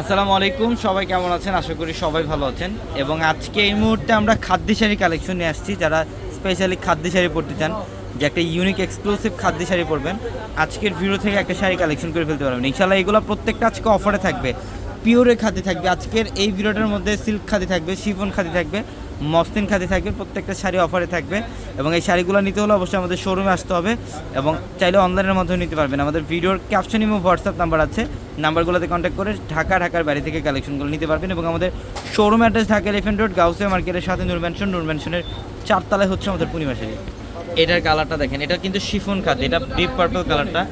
আসসালামু আলাইকুম, সবাই কেমন আছেন? আশা করি সবাই ভালো আছেন। এবং আজকে এই মুহূর্তে আমরা খাদ্য শাড়ি কালেকশন নিয়ে আসছি, যারা স্পেশালি খাদ্য শাড়ি পরতে চান, যে একটা ইউনিক এক্সক্লুসিভ খাদ্য শাড়ি পরবেন। আজকের ভিডিও থেকে একটা শাড়ি কালেকশন করে ফেলতে পারবেন। ইনশাল্লাহ এগুলো প্রত্যেকটা আজকে অফারে থাকবে পিওরে খাদি থাকবে। আজকের এই ভিডিওটার মধ্যে সিল্ক খাদি থাকবে, শিফন খাদি থাকবে। মসলিন খাদি থাকবে, প্রত্যেকটা শাড়ি অফারে থাকবে এবং এই শাড়িগুলো নিতে হলে অবশ্যই আমাদের শোরুমে আসতে হবে এবং চাইলে অনলাইনের মাধ্যমে নিতে পারবেন। আমাদের ভিডিওর ক্যাপশন এবং হোয়াটসঅ্যাপ নাম্বার আছে। নাম্বারগুলোতে কন্ট্যাক্ট করে ঢাকা, ঢাকার বাড়ি থেকে কালেকশনগুলো নিতে পারবেন এবং আমাদের showroom address Dhaka elephant road Gausia মার্কেটের সাথে নূর ম্যানশন নূর চারতলায় হচ্ছে আমাদের পূর্ণিমা শাড়ি। এটার কালারটা দেখেন, এটা কিন্তু শিফন খাদ, এটা ডিপ পার্পল কালারটা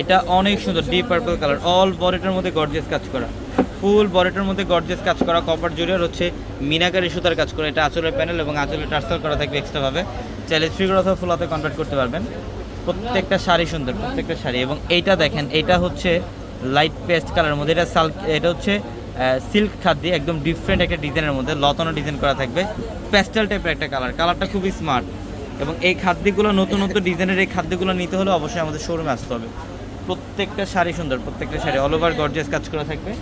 এটা অনেক সুন্দর ডিপ পার্পল কালার অল বডিটার মধ্যে গর্জিয়াস কাজ করা। ফুল বডিটার মধ্যে গর্জিয়াস কাজ করা কপার জুড়ে হচ্ছে মিনাকারি সুতার কাজ করা। এটা আঁচলের প্যানেল এবং আঁচলের টার্সাল করা থাকবে এক্সট্রাভাবে চাইলে থ্রিগুলো অথবা ফুলাতে কনভার্ট করতে পারবেন। প্রত্যেকটা শাড়ি সুন্দর, প্রত্যেকটা শাড়ি। এবং এইটা দেখেন, এইটা হচ্ছে লাইট পেস্ট কালারের মধ্যে। এটা সাল এটা হচ্ছে সিল্ক খাদ দিয়ে একদম ডিফারেন্ট একটা ডিজাইনের মধ্যে। লতানো ডিজাইন করা থাকবে। প্যাস্টেল টাইপের একটা কালার কালারটা খুবই স্মার্ট এবং এই খাদ্যগুলো নতুন নতুন ডিজাইনের এই খাদ্যগুলো নিতে হলে অবশ্যই আমাদের শোরুমে আসতে হবে। প্রত্যেকটা শাড়ি সুন্দর, প্রত্যেকটা শাড়ি অল ওভার গর্জিয়াস কাজ করা থাকবে।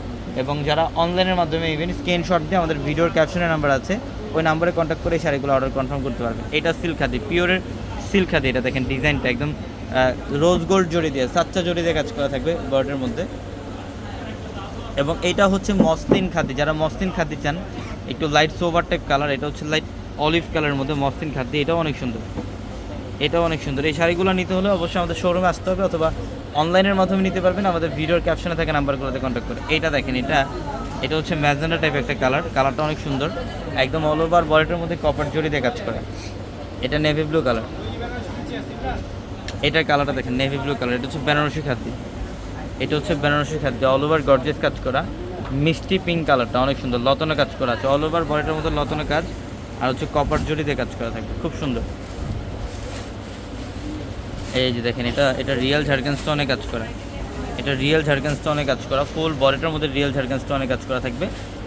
এবং যারা অনলাইনের মাধ্যমে ইভেন স্ক্রিনশট দিয়ে আমাদের ভিডিওর ক্যাপশনের নাম্বার আছে, ওই নাম্বারে কন্ট্যাক্ট করে শাড়িগুলো অর্ডার কনফার্ম করতে পারবেন এটা সিল্ক খাদি পিওরের সিল্ক খাদি এটা দেখেন ডিজাইনটা একদম রোজ গোল্ড জড়ি দিয়ে সাচ্চা জড়ি দিয়ে কাজ করা থাকবে বর্ডের মধ্যে। এবং এটা হচ্ছে মসলিন খাদি, যারা মসলিন খাদি চান, একটু লাইট সোভার টাইপ কালার এটা হচ্ছে লাইট অলিভ কালারের মধ্যে মসলিন খাদি, এটাও অনেক সুন্দর। এটাও অনেক সুন্দর। এই শাড়িগুলো নিতে হলে অবশ্যই আমাদের শোরুমে আসতে হবে অথবা অনলাইনের মাধ্যমে নিতে পারবেন। আমাদের ভিডিওর ক্যাপশনে থাকা নাম্বারগুলোতে কন্ট্যাক্ট করে। এইটা দেখেন, এটা এটা হচ্ছে ম্যাজেন্ডা টাইপ একটা কালার কালারটা অনেক সুন্দর। একদম অল ওভার বডিটার মধ্যে কপার জড়ি দিয়ে কাজ করে। এটা নেভি ব্লু কালার এটার কালারটা দেখেন নেভি ব্লু কালার এটা হচ্ছে বেনারসি খাদ্য। এটা হচ্ছে বেনারসি খাদ্য। অল ওভার গর্জেস কাজ করা। মিষ্টি পিঙ্ক কালারটা অনেক সুন্দর। লতনে কাজ করা আছে। অল ওভার বডিটার মধ্যে লতনে কাজ। আর হচ্ছে কপার জড়ি দিয়ে কাজ করা থাকবে। খুব সুন্দর। এই যে দেখেন, এটা এটা রিয়েল স্টোনে কাজ করা। এটা রিয়েল ঝাড়খান স্টোনে কাজ করা ফুল বডিটার মধ্যে রিয়েল ঝাড়খান স্টোনে কাজ করা থাকবে।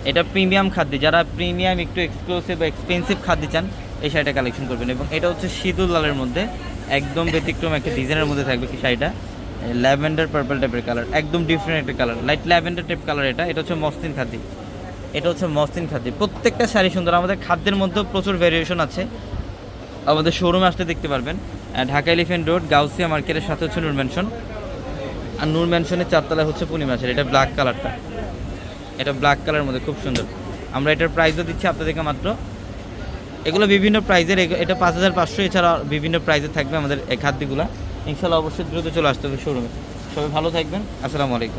এটা প্রিমিয়াম খাদ্য, যারা প্রিমিয়াম একটু এক্সক্লুসিভ বা এক্সপেন্সিভ খাদ্য চান, এই শাড়িটা কালেকশন করবেন। এবং এটা হচ্ছে সিঁদুর লালের মধ্যে, একদম ব্যতিক্রম একটা ডিজাইনের মধ্যে থাকবে কি শাড়িটা। ল্যাভেন্ডার পার্পল টাইপের কালার একদম ডিফারেন্ট একটা colour light lavender type colour এটা। এটা হচ্ছে মসলিন খাদ্য। এটা হচ্ছে মসলিন খাদ্য। প্রত্যেকটা শাড়ি সুন্দর। আমাদের খাদ্যের মধ্যেও প্রচুর ভেরিয়েশন আছে। আমাদের শোরুমে আসতে দেখতে পারবেন। ঢাকা এলিফেন্ট রোড গাউসিয়া মার্কেটের সাথে হচ্ছে নূর ম্যানশন আর নূর ম্যানশনের চারতলায় হচ্ছে পূর্ণিমাসের এটা ব্ল্যাক কালারটা এটা ব্ল্যাক কালারের মধ্যে খুব সুন্দর। আমরা এটার প্রাইসও দিচ্ছি আপনাদেরকে মাত্র। এগুলো বিভিন্ন প্রাইজের এটা পাঁচ হাজার পাঁচশো, এছাড়া বিভিন্ন প্রাইজের থাকবে আমাদের এই খাদ্যগুলো। ইনশাল্লাহ অবশ্যই দ্রুত চলে আসতে হবে শোরুমে সবাই ভালো থাকবেন। আসসালামু আলাইকুম।